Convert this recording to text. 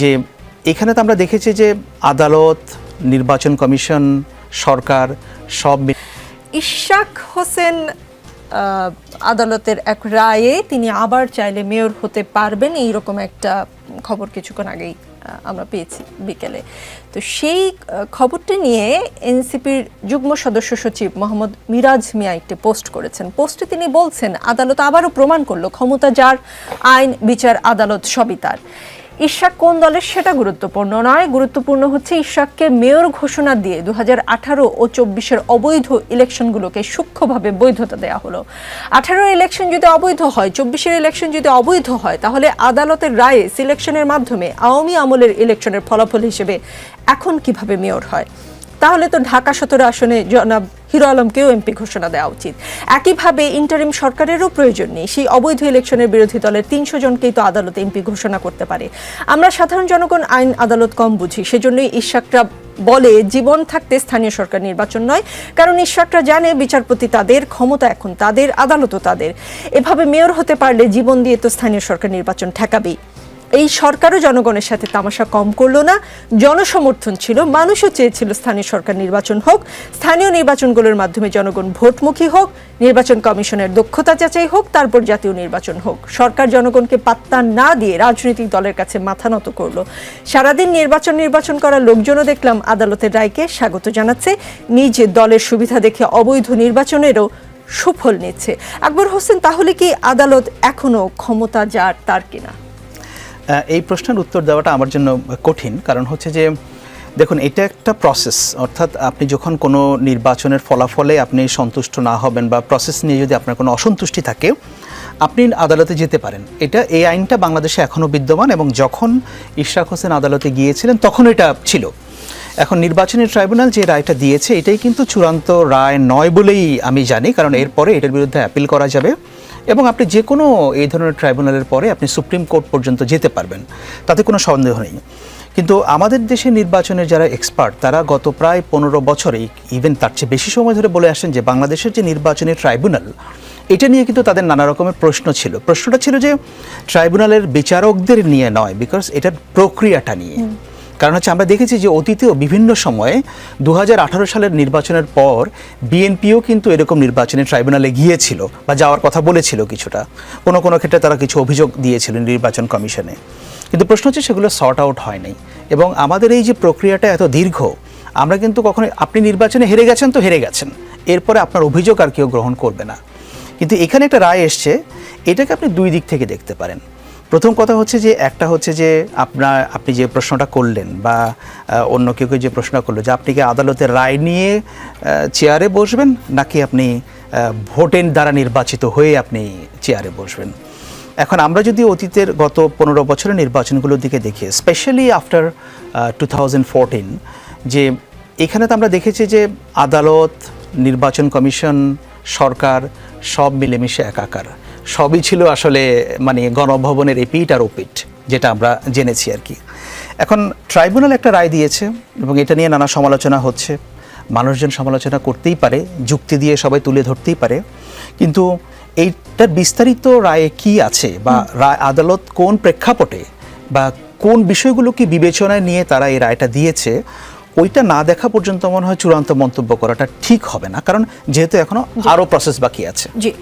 যে এখানে তো আমরা দেখেছি যে আদালত, নির্বাচন কমিশন, সরকার সব ইশাক হোসেন আদালতের এক রায়ে তিনি আবার চাইলে মেয়র হতে পারবেন, এইরকম একটা খবর কিছুক্ষণ আগেই। আমরা পেয়েছি বিকেলে। তো সেই খবরটি নিয়ে এনসিপির যুগ্ম সদস্য সচিব মোহাম্মদ মিরাজ মিয়া একটি পোস্ট করেছেন। পোস্টে তিনি বলছেন, আদালত আবারও প্রমাণ করল ক্ষমতা যার, আইন, বিচার, আদালত সবই তার। ইশাক কোন দলের সেটা গুরুত্বপূর্ণ নয়। গুরুত্বপূর্ণ হচ্ছে ইশাককে মেয়র ঘোষণা দিয়ে দু আঠারো ও চব্বিশের অবৈধ ইলেকশনগুলোকে সূক্ষ্মভাবে বৈধতা দেওয়া হলো। আঠারোর ইলেকশন যদি অবৈধ হয়, চব্বিশের ইলেকশন যদি অবৈধ হয়, তাহলে আদালতের রায়ে সিলেকশনের মাধ্যমে আওয়ামী আমলের ইলেকশনের ফলাফল হিসেবে এখন কীভাবে মেয়র হয়? তাহলে তো ঢাকা সতেরো আসনে জনাব হিরো আলমকেও এমপি ঘোষণা দেওয়া উচিত। একইভাবে ইন্টারিম সরকারেরও প্রয়োজন নেই। সেই অবৈধ ইলেকশনের বিরোধী দলের তিনশো জনকেই তো আদালত এমপি ঘোষণা করতে পারে। আমরা সাধারণ জনগণ আইন আদালত কম বুঝি। সেজন্যই ইশাকরা বলে, জীবন থাকতে স্থানীয় সরকার নির্বাচন নয়। কারণ ইশাকরা জানে বিচারপতি তাদের, ক্ষমতা এখন তাদের, আদালতও তাদের। এভাবে মেয়র হতে পারলে জীবন দিয়ে তো স্থানীয় সরকার নির্বাচন ঠেকাবেই। এই সরকারও জনগণের সাথে তামাশা কম করল না, জনসমর্থন ছিল, মানুষও চেয়েছিল স্থানীয় সরকার নির্বাচন হোক, স্থানীয় নির্বাচনগুলোর মাধ্যমে জনগণ ভোটমুখী হোক, নির্বাচন কমিশনের দক্ষতা যাচাই হোক, তারপর জাতীয় নির্বাচন হোক। সরকার জনগণকে পাত্তা না দিয়ে রাজনৈতিক দলের কাছে মাথা নত করল। সারাদিন নির্বাচন নির্বাচন করা লোকজনও দেখলাম আদালতের রায়কে স্বাগত জানাচ্ছে, নিজ দলের সুবিধা দেখে অবৈধ নির্বাচনেরও সুফল নিচ্ছে। আকবর হোসেন, তাহলে কি আদালত এখনও ক্ষমতা যার, তার কিনা? এই প্রশ্নের উত্তর দেওয়াটা আমার জন্য কঠিন। কারণ হচ্ছে যে, দেখুন, এটা একটা প্রসেস অর্থাৎ আপনি যখন কোনো নির্বাচনের ফলাফলে আপনি সন্তুষ্ট না হবেন বা প্রসেস নিয়ে যদি আপনার কোনো অসন্তুষ্টি থাকে, আপনি আদালতে যেতে পারেন। এটা, এই আইনটা বাংলাদেশে এখনও বিদ্যমান এবং যখন ইশরাক হোসেন আদালতে গিয়েছিলেন, তখন এটা ছিল। এখন নির্বাচনী ট্রাইব্যুনাল যে রায়টা দিয়েছে, এটাই কিন্তু চূড়ান্ত রায় নয় বলেই আমি জানি। কারণ এরপরে এটার বিরুদ্ধে অ্যাপিল করা যাবে। এবং আপনি যে কোনো এই ধরনের ট্রাইব্যুনালের পরে আপনি সুপ্রিম কোর্ট পর্যন্ত যেতে পারবেন, তাতে কোনো সন্দেহ নেই। কিন্তু আমাদের দেশে নির্বাচনের যারা এক্সপার্ট তারা গত প্রায় পনেরো বছরেই ইভেন তার চেয়ে বেশি সময় ধরে বলে আসেন যে, বাংলাদেশের যে নির্বাচনী ট্রাইব্যুনাল, এটা নিয়ে কিন্তু তাদের নানা রকমের প্রশ্ন ছিল। প্রশ্নটা ছিল যে, ট্রাইব্যুনালের বিচারকদের নিয়ে নয় বিকজ এটার প্রক্রিয়াটা নিয়ে। কারণ হচ্ছে আমরা দেখেছি যে অতীতেও বিভিন্ন সময়ে দু হাজার আঠেরো সালের নির্বাচনের পর বিএনপিও কিন্তু এরকম নির্বাচনী ট্রাইব্যুনালে গিয়েছিল বা যাওয়ার কথা বলেছিল কিছুটা। কোনো কোনো ক্ষেত্রে তারা কিছু অভিযোগ দিয়েছিল নির্বাচন কমিশনে। কিন্তু প্রশ্ন হচ্ছে সেগুলো সর্ট আউট হয়নি। এবং আমাদের এই যে প্রক্রিয়াটা এত দীর্ঘ, আমরা কিন্তু কখনো আপনি নির্বাচনে হেরে গেছেন তো হেরে গেছেন। এরপরে আপনার অভিযোগ আর কেউ গ্রহণ করবে না। কিন্তু এখানে একটা রায় এসছে, এটাকে আপনি দুই দিক থেকে দেখতে পারেন। প্রথম কথা হচ্ছে যে, একটা হচ্ছে যে আপনার আপনি যে প্রশ্নটা করলেন বা অন্য কেউ কেউ যে প্রশ্ন করল যে, আপনি কি আদালতের রায় নিয়ে চেয়ারে বসবেন নাকি আপনি ভোটের দ্বারা নির্বাচিত হয়ে আপনি চেয়ারে বসবেন? এখন আমরা যদি অতীতের গত পনেরো বছরের নির্বাচনগুলোর দিকে দেখি স্পেশালি আফটার টু যে এখানে তো আমরা দেখেছি যে, আদালত, নির্বাচন কমিশন, সরকার সব মিলেমিশে একাকার। সবই ছিল আসলে মানে গণভবনের এপিট আর ওপিট যেটা আমরা জেনেছি আর কি। এখন ট্রাইব্যুনাল একটা রায় দিয়েছে এবং এটা নিয়ে নানা সমালোচনা হচ্ছে। মানুষজন সমালোচনা করতেই পারে যুক্তি দিয়ে সবাই তুলে ধরতেই পারে। কিন্তু এইটার বিস্তারিত রায়ে কি আছে বা রায় আদালত কোন প্রেক্ষাপটে বা কোন বিষয়গুলোকে বিবেচনায় নিয়ে তারা এই রায়টা দিয়েছে ওইটা না দেখা পর্যন্ত মনে হয় চূড়ান্ত মন্তব্য করাটা ঠিক হবে না। কারণ যেহেতু এখনও আরও প্রসেস বাকি আছে। জি